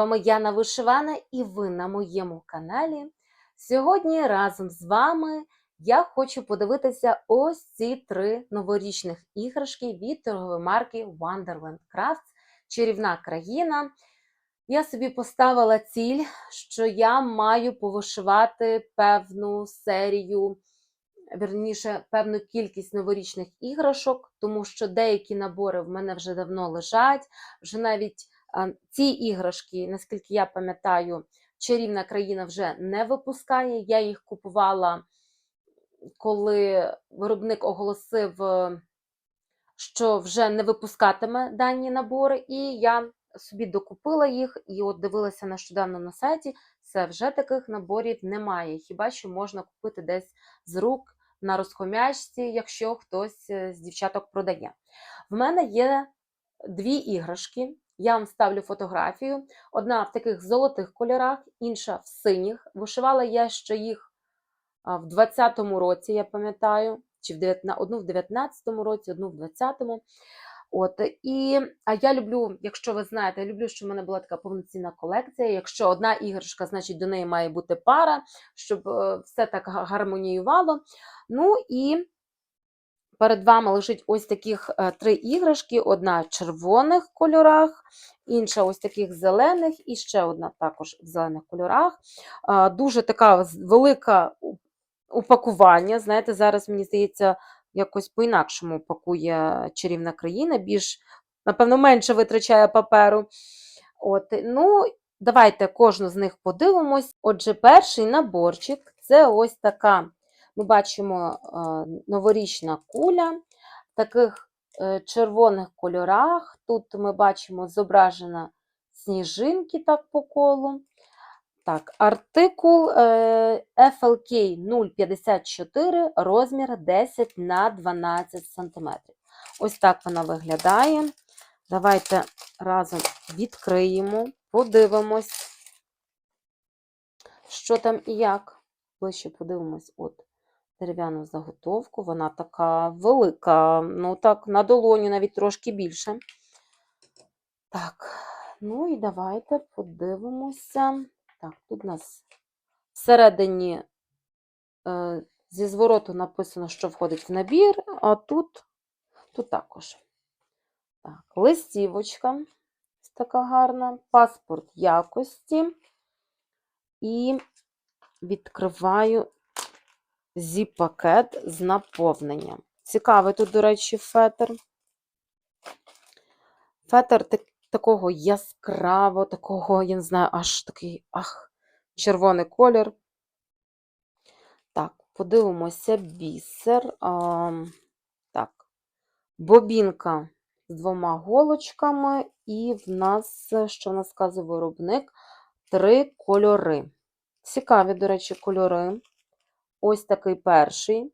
Вами Яна Вишивана і ви на моєму каналі. Сьогодні разом з вами я хочу подивитися ось ці три новорічних іграшки від торгової марки Wonderland Crafts Чарівна країна. Я собі поставила ціль, що я маю повишивати певну серію, верніше, певну кількість новорічних іграшок, тому що деякі набори в мене вже давно лежать, вже навіть ці іграшки, наскільки я пам'ятаю, чарівна країна вже не випускає. Я їх купувала, коли виробник оголосив, що вже не випускатиме дані набори, і я собі докупила їх і от дивилася нещодавно на сайті. Це вже таких наборів немає. Хіба що можна купити десь з рук на розхомячці, якщо хтось е, з дівчаток продає. В мене є дві іграшки. Я вам ставлю фотографію. Одна в таких золотих кольорах, інша в синіх. Вишивала я ще їх в 20-му році, я пам'ятаю, чи в 19, одну в 19-му році, одну в 20-му. От, і, а я люблю, якщо ви знаєте, я люблю, щоб в мене була така повноцінна колекція. Якщо одна іграшка, значить до неї має бути пара, щоб е, все так гармоніювало. Ну і перед вами лежить ось таких е, три іграшки: одна в червоних кольорах, інша ось таких зелених, і ще одна також в зелених кольорах. Е, Дуже така велика упакування. Знаєте, зараз мені здається, якось по-інакшому пакує чарівна країна, більш, напевно, менше витрачає паперу. От, ну, давайте кожну з них подивимось. Отже, перший наборчик це ось така. Ми бачимо е, новорічна куля в таких е, червоних кольорах. Тут ми бачимо зображена сніжинки так по колу. Так, артикул е, FLK 054, розмір 10 на 12 см. Ось так вона виглядає. Давайте разом відкриємо, подивимось, що там і як. Ближче подивимось от дерев'яну заготовку. Вона така велика, ну так, на долоню навіть трошки більше. Так, ну і давайте подивимося. Так, тут у нас всередині е, зі звороту написано, що входить в набір, а тут, тут також. Так, листівочка така гарна, паспорт якості. І відкриваю зіп-пакет з наповненням. Цікавий тут, до речі, фетр. Фетр так, такого яскраво, такого, я не знаю, аж такий ах, червоний колір. Так, подивимося бісер. А, так, бобінка з двома голочками, і в нас, що в нас сказує виробник, три кольори. Цікаві, до речі, кольори. Ось такий перший,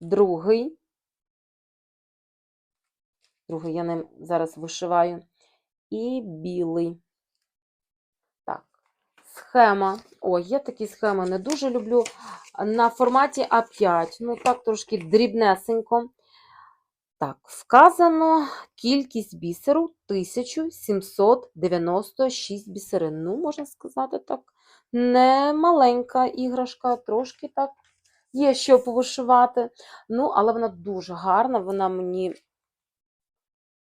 другий. Другий я ним зараз вишиваю. І білий. Так, схема. Ой, я такі схеми не дуже люблю. На форматі А5. Ну, так, трошки дрібнесенько. Так, вказано кількість бісеру 1796 бісерин. Ну, можна сказати так, не маленька іграшка, трошки так є що повишивати. Ну, але вона дуже гарна, вона мені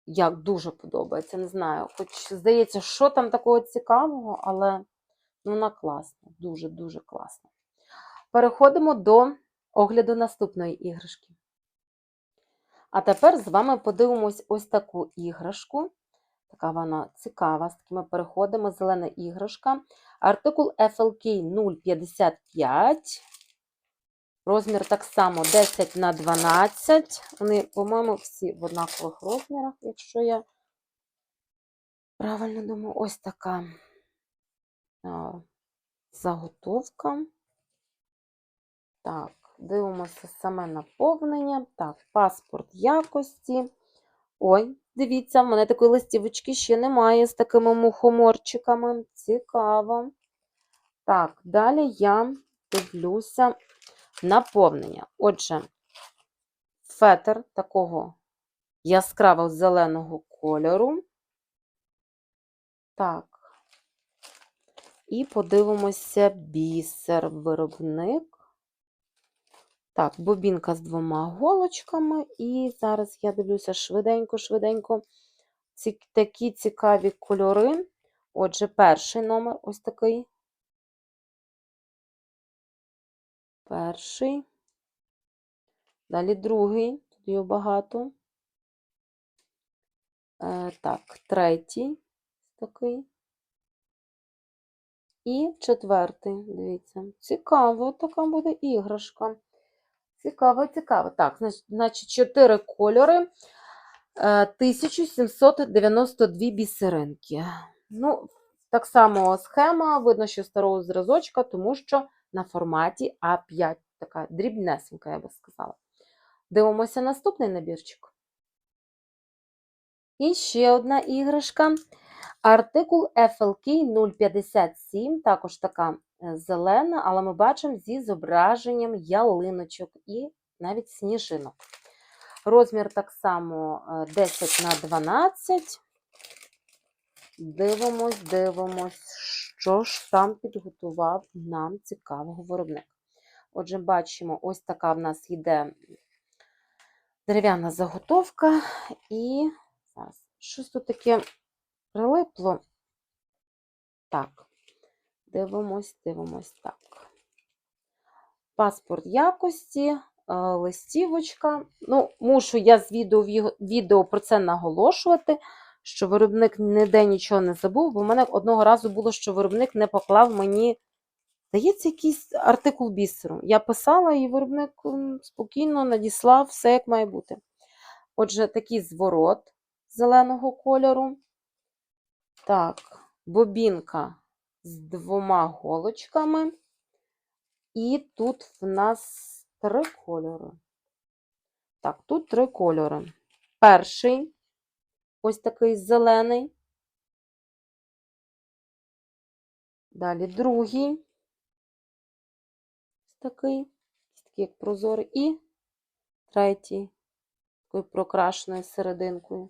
як дуже подобається. Не знаю, хоч здається, що там такого цікавого, але ну, вона класна, дуже-дуже класна. Переходимо до огляду наступної іграшки. А тепер з вами подивимось ось таку іграшку. Така вона цікава, з такими переходами. Зелена іграшка. Артикул FLK 055. Розмір так само 10 на 12. Вони, по-моєму, всі в однакових розмірах, якщо я правильно думаю, ось така заготовка. Так, дивимося саме наповнення. Так, паспорт якості. Ой, дивіться, в мене такої листівочки ще немає з такими мухоморчиками. Цікаво. Так, далі я дивлюся наповнення. Отже, фетр такого яскраво зеленого кольору. Так. І подивимося бісер виробник. Так, бобінка з двома голочками. І зараз я дивлюся швиденько-швиденько. Ці, такі цікаві кольори. Отже, перший номер ось такий. Перший. Далі другий, тут його багато. Е, так, третій такий. І четвертий, дивіться. Цікаво, така буде іграшка. Цікаво, цікаво. Так, значить, чотири кольори. Е, 1792 бісеринки. Ну, так само схема, видно, що старого зразочка, тому що на форматі А5. Така дрібнесенька, я би сказала. Дивимося наступний набірчик. І ще одна іграшка. Артикул FLK 057, також така е, зелена, але ми бачимо зі зображенням ялиночок і навіть сніжинок. Розмір так само е, 10 на 12. Дивимось, дивимось, що ж там підготував нам цікавого виробник. Отже, бачимо, ось така в нас йде дерев'яна заготовка, і щось тут таке прилипло. Так, дивимось, дивимось так. Паспорт якості, е, листівочка. Ну, мушу я з відео, відео про це наголошувати, що виробник ніде нічого не забув, бо в мене одного разу було, що виробник не поклав мені, здається, якийсь артикул бісеру. Я писала, і виробник спокійно надіслав все, як має бути. Отже, такий зворот зеленого кольору. Так, бобінка з двома голочками. І тут в нас три кольори. Так, тут три кольори. Перший ось такий зелений. Далі другий, такий, такий як прозорий, і третій, такою прокрашеною серединкою.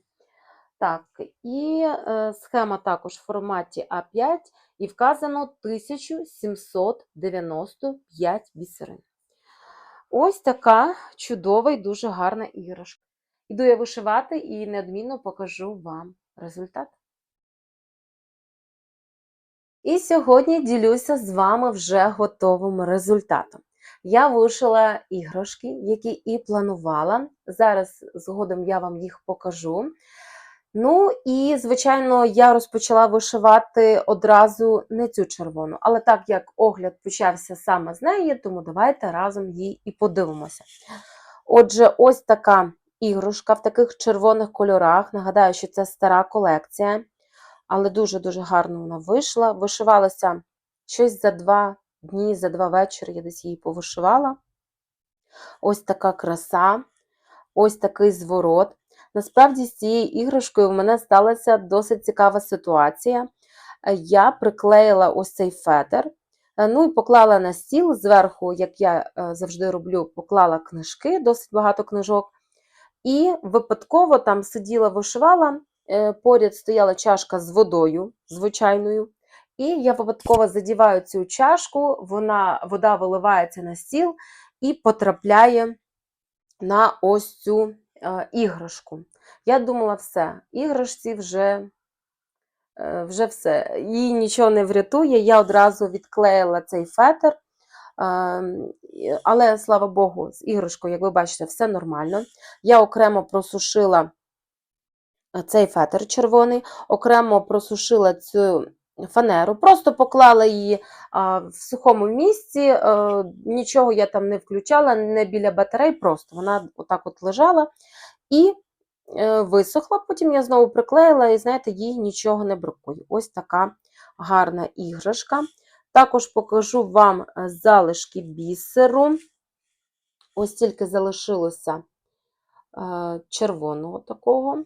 Так, і е, схема також в форматі А5 і вказано 1795 бісерин. Ось така чудова і дуже гарна іграшка. Іду я вишивати і неодмінно покажу вам результат. І сьогодні ділюся з вами вже готовим результатом. Я вишила іграшки, які і планувала. Зараз згодом я вам їх покажу. Ну, і, звичайно, я розпочала вишивати одразу не цю червону, але так як огляд почався саме з неї, тому давайте разом її і подивимося. Отже, ось така іграшка в таких червоних кольорах. Нагадаю, що це стара колекція, але дуже-дуже гарно вона вийшла. Вишивалася щось за два дні, за два вечори, я десь її повишивала. Ось така краса, ось такий зворот. Насправді, з цією іграшкою в мене сталася досить цікава ситуація. Я приклеїла ось цей фетр, ну і поклала на стіл зверху, як я е, завжди роблю, поклала книжки, досить багато книжок. І випадково там сиділа, вишивала, е, поряд стояла чашка з водою, звичайною. І я випадково задіваю цю чашку, вона, вода виливається на стіл і потрапляє на ось цю е, іграшку. Я думала, все, іграшці вже е, вже все, їй нічого не врятує. Я одразу відклеїла цей фетр. Е, але, слава Богу, з іграшкою, як ви бачите, все нормально. Я окремо просушила цей фетр червоний, окремо просушила цю фанеру, просто поклала її в сухому місці, е, нічого я там не включала, не біля батарей, просто вона отак от лежала і е, висохла. Потім я знову приклеїла, і, знаєте, їй нічого не бракує. Ось така гарна іграшка. Також покажу вам е, залишки бісеру. Ось тільки залишилося червоного такого.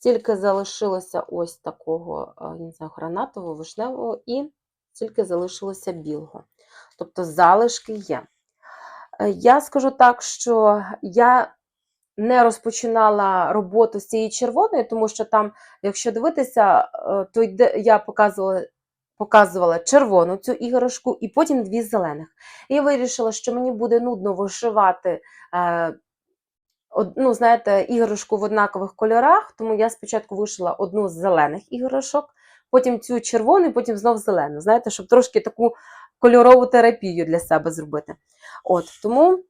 Стільки залишилося ось такого, не знаю, гранатового, вишневого, і стільки залишилося білого. Тобто залишки є. Е, я скажу так, що я не розпочинала роботу з цієї червоної, тому що там, якщо дивитися, е, то йде, я показувала, показувала червону цю іграшку і потім дві зелених. І я вирішила, що мені буде нудно вишивати. Ну, знаєте, іграшку в однакових кольорах, тому я спочатку вишила одну з зелених іграшок, потім цю червону, потім знов зелену. Знаєте, щоб трошки таку кольорову терапію для себе зробити. От тому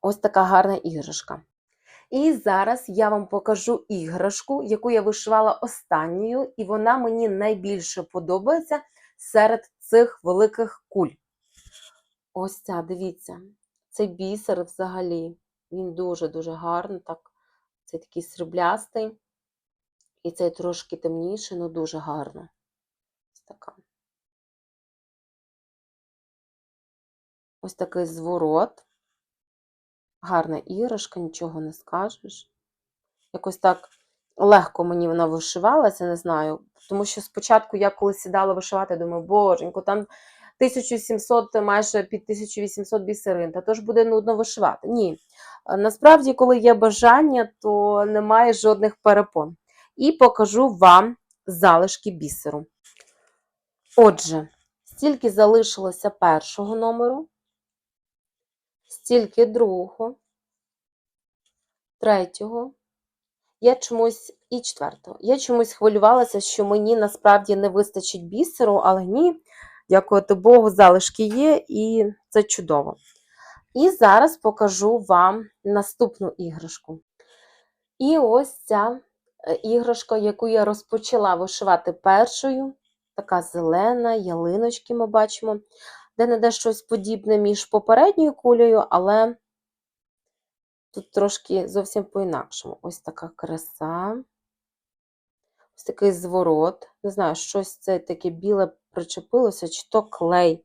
ось така гарна іграшка. І зараз я вам покажу іграшку, яку я вишивала останньою, і вона мені найбільше подобається серед цих великих куль. Ось ця, дивіться, цей бісер взагалі. Він дуже-дуже гарний, так. Цей такий сріблястий. І цей трошки темніший, але дуже гарно. Ось така. Ось такий зворот. Гарна іграшка, нічого не скажеш. Якось так легко мені вона вишивалася, не знаю. Тому що спочатку я коли сідала вишивати, думаю, боженько, там 1700, майже під 1800 бісерин, та то ж буде нудно вишивати. Ні. Е, Насправді, коли є бажання, то немає жодних перепон. І покажу вам залишки бісеру. Отже, стільки залишилося першого номеру, стільки другого, третього. Я чомусь і четвертого. Я чомусь хвилювалася, що мені насправді не вистачить бісеру, але ні, дякувати Богу, залишки є, і це чудово. І зараз покажу вам наступну іграшку. І ось ця е, іграшка, яку я розпочала вишивати першою, така зелена, ялиночки ми бачимо, де не де щось подібне між попередньою кулею, але тут трошки зовсім по-інакшому. Ось така краса. Ось такий зворот. Не знаю, щось це таке біле причепилося, чи то клей,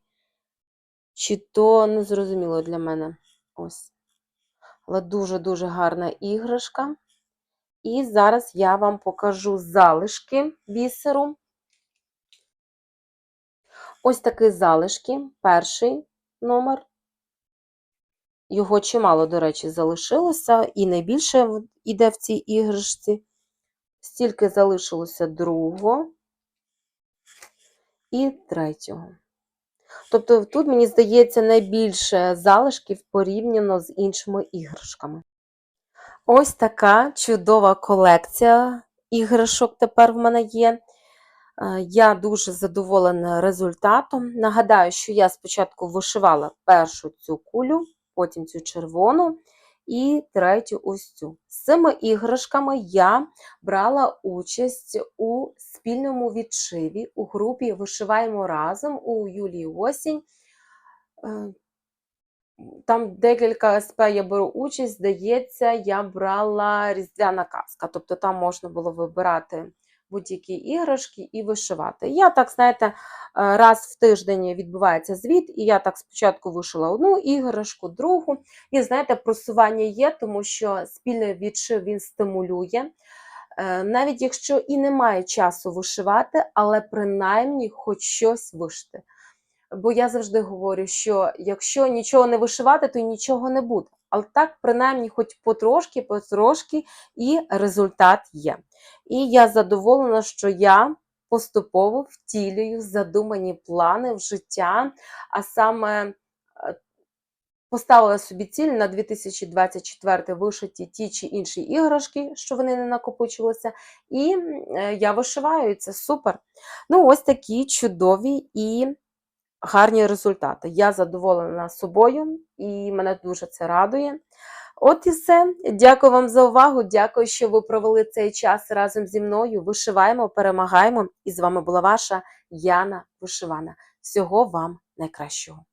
чи то незрозуміло для мене. Ось. Але дуже-дуже гарна іграшка. І зараз я вам покажу залишки бісеру. Ось такі залишки. Перший номер. Його чимало, до речі, залишилося, і найбільше йде в цій іграшці. Стільки залишилося другого і третього. Тобто тут, мені здається, найбільше залишків порівняно з іншими іграшками. Ось така чудова колекція іграшок тепер в мене є. Е, Я дуже задоволена результатом. Нагадаю, що я спочатку вишивала першу цю кулю, потім цю червону і третю ось цю. З цими іграшками я брала участь у спільному відшиві у групі Вишиваємо разом у Юлії Осінь. Е, Там декілька СП я беру участь, здається, я брала різдвяна казка. Тобто там можна було вибирати будь-які іграшки і вишивати. Я так, знаєте, е, раз в тиждень відбувається звіт, і я так спочатку вишила одну іграшку, другу. І знаєте, просування є, тому що спільний відшив він стимулює. Е, Навіть якщо і немає часу вишивати, але принаймні хоч щось вишити. Бо я завжди говорю, що якщо нічого не вишивати, то нічого не буде. Але так, принаймні, хоч потрошки, потрошки, і результат є. І я задоволена, що я поступово втілюю задумані плани в життя, а саме е, поставила собі ціль на 2024 вишиті ті чи інші іграшки, що вони не накопичилися, і е, я вишиваю, це супер. Ну, ось такі чудові і гарні результати. Я задоволена собою і мене дуже це радує. От і все. Дякую вам за увагу. Дякую, що ви провели цей час разом зі мною. Вишиваємо, перемагаємо. І з вами була ваша Яна Вишивана. Всього вам найкращого.